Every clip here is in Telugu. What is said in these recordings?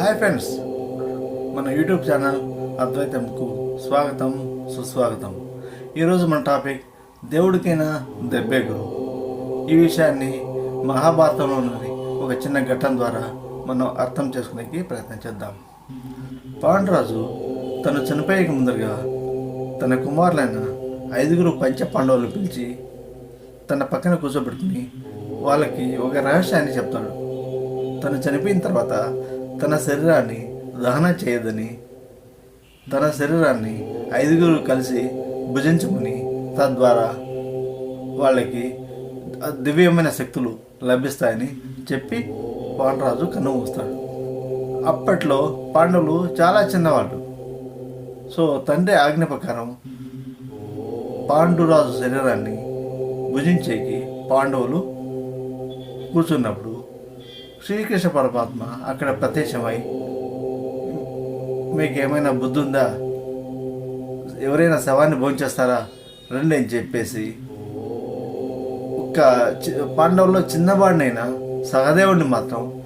హాయ్ ఫ్రెండ్స్ మన యూట్యూబ్ ఛానల్ అద్వైతంకు స్వాగతం సుస్వాగతం. ఈరోజు మన టాపిక్ దేవుడికైనా దెబ్బే గురు. ఈ విషయాన్ని మహాభారతంలోని ఒక చిన్న ఘట్టం ద్వారా మనం అర్థం చేసుకునేకి ప్రయత్నం చేద్దాం. పాండురాజు తను చనిపోయేకి ముందరగా తన కుమారులైన ఐదుగురు పంచ పాండవులు పిలిచి తన పక్కన కూర్చోబెట్టుకుని వాళ్ళకి ఒక రహస్యాన్ని చెప్తాడు. తను చనిపోయిన తర్వాత తన శరీరాన్ని దహనం చేయదని తన శరీరాన్ని ఐదుగురు కలిసి భుజించుకుని తద్వారా వాళ్ళకి దివ్యమైన శక్తులు లభిస్తాయని చెప్పి పాండరాజు కన్ను మూస్తాడు. అప్పట్లో పాండవులు చాలా చిన్నవాళ్ళు. సో తండ్రి ఆజ్ఞ ప్రకారం పాండురాజు శరీరాన్ని భుజించేకి పాండవులు కూర్చున్నప్పుడు శ్రీకృష్ణ పరమాత్మ అక్కడ ప్రత్యక్షమై. మీకు ఏమైనా బుద్ధి ఉందా ఎవరైనా శవాన్ని భోంచేస్తారా? రండి అని చెప్పేసి. ఒక చి- పాండవుల్లో చిన్నవాడినైనా సహదేవుడిని మాత్రం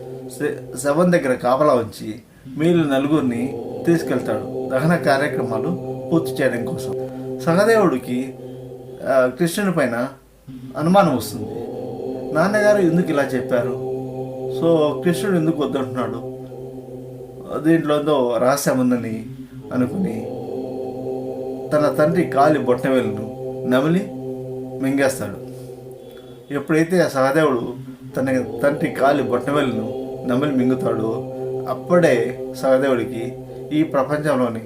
శవం దగ్గర కాపలా ఉంచి మీరు నలుగురిని తీసుకెళ్తాడు. దహన కార్యక్రమాలు పూర్తి చేయడం కోసం. సహదేవుడికి కృష్ణుని పైన అనుమానం వస్తుంది. నాన్నగారు ఎందుకు ఇలా చెప్పారు? సో కృష్ణుడు ఎందుకు వద్దంటున్నాడు? దీంట్లో ఏదో రహస్యం ఉందని అనుకుని తన తండ్రి కాలి బొట్టవేలును నమిలి మింగేస్తాడు. ఎప్పుడైతే ఆ సహదేవుడు తన తండ్రి కాలి బొట్టవేలును నమిలి మింగుతాడో అప్పుడే సహదేవుడికి ఈ ప్రపంచంలోని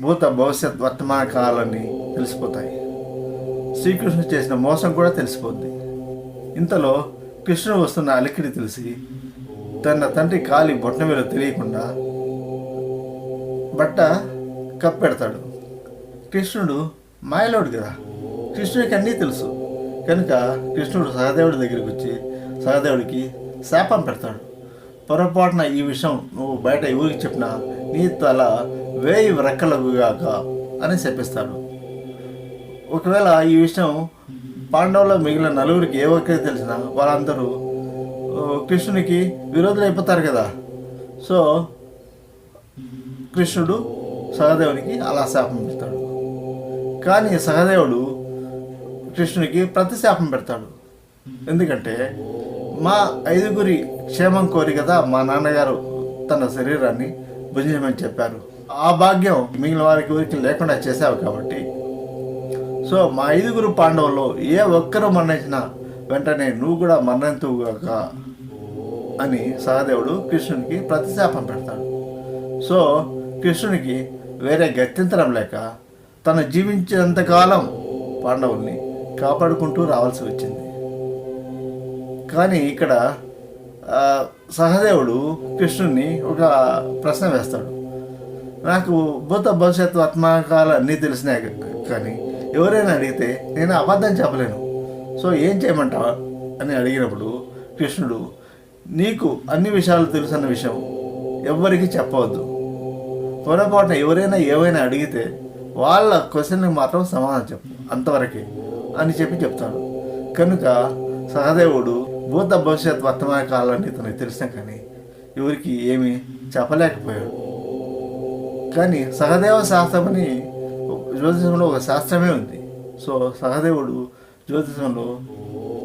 భూత భవిష్యత్ వర్తమాన కాలాన్ని తెలిసిపోతాయి. శ్రీకృష్ణుడు చేసిన మోసం కూడా తెలిసిపోద్ది. ఇంతలో కృష్ణుడు వస్తున్న అలికిడి తెలిసి తన తండ్రి కాలి బొట్ట మీద తెలియకుండా బట్ట కప్పెడతాడు. కృష్ణుడు మాయలోడు కదా కృష్ణుడికి అన్నీ తెలుసు. కనుక కృష్ణుడు సహదేవుడి దగ్గరికి వచ్చి సహదేవుడికి శాపం పెడతాడు. పొరపాటున ఈ విషయం నువ్వు బయట ఎవరికి చెప్పినా నీ తల వేయి రెక్కలగుగాక అని చెప్పిస్తాడు. ఒకవేళ ఈ విషయం పాండవుల మిగిలిన నలుగురికి ఏ ఒక్కరికి తెలిసినా వాళ్ళందరూ కృష్ణునికి విరోధులు అయిపోతారు కదా. సో కృష్ణుడు సహదేవునికి అలా శాపం పెడతాడు. కానీ సహదేవుడు కృష్ణునికి ప్రతిశాపం పెడతాడు. ఎందుకంటే మా ఐదుగురి క్షేమం కోరి కదా మా నాన్నగారు తన శరీరాన్ని భుజించమని చెప్పారు. ఆ భాగ్యం మిగిలిన వారికి ఊరికి లేకుండా చేశావు కాబట్టి సో మా ఐదుగురు పాండవులు ఏ ఒక్కరు మరణించినా వెంటనే నువ్వు కూడా మరణింతువుగాక అని సహదేవుడు కృష్ణునికి ప్రతిశాపం పెడతాడు. సో కృష్ణునికి వేరే గత్యంతరం లేక తను జీవించినంతకాలం పాండవుల్ని కాపాడుకుంటూ రావాల్సి వచ్చింది. కానీ ఇక్కడ సహదేవుడు కృష్ణుని ఒక ప్రశ్న వేస్తాడు. నాకు భూత భవిష్యత్తు ఆత్మకాలు అన్నీ తెలిసినాయి కానీ ఎవరైనా అడిగితే నేను అబద్ధం చెప్పలేను. సో ఏం చేయమంటావా? అని అడిగినప్పుడు కృష్ణుడు నీకు అన్ని విషయాలు తెలుసన్న విషయం ఎవ్వరికి చెప్పవద్దు. పొరపాటున ఎవరైనా ఏవైనా అడిగితే వాళ్ళ క్వశ్చన్కి మాత్రం సమాధానం చెప్పు అంతవరకే అని చెప్పి చెప్తాడు. కనుక సహదేవుడు భూత భవిష్యత్ వర్తమాన కాలాన్ని తనకు తెలిసిన కానీ ఎవరికి ఏమీ చెప్పలేకపోయాడు. కానీ సహదేవ శాస్త్రం అని జ్యోతిషంలో ఒక శాస్త్రమే ఉంది. సో సహదేవుడు జ్యోతిషంలో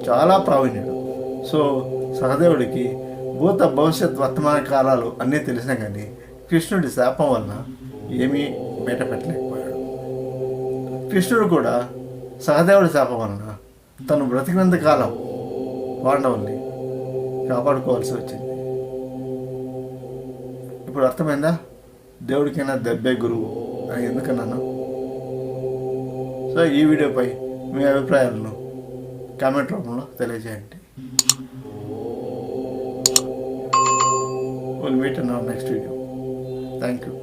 చాలా ప్రావీణ్యుడు సో సహదేవుడికి భూత భవిష్యత్ వర్తమాన కాలాలు అన్నీ తెలిసినా కానీ కృష్ణుడి శాపం వలన ఏమీ బయట పెట్టలేకపోయాడు. కృష్ణుడు కూడా సహదేవుడి శాపం వలన తను బ్రతికినంత కాలం పాండవుల్ని కాపాడుకోవాల్సి వచ్చింది. ఇప్పుడు అర్థమైందా? దేవుడికైనా దెబ్బే గురువు. అని ఎందుకన్నాను? సో ఈ వీడియోపై మీ అభిప్రాయాలను కామెంట్ రూపంలో తెలియజేయండి. Will meet in our next video thank you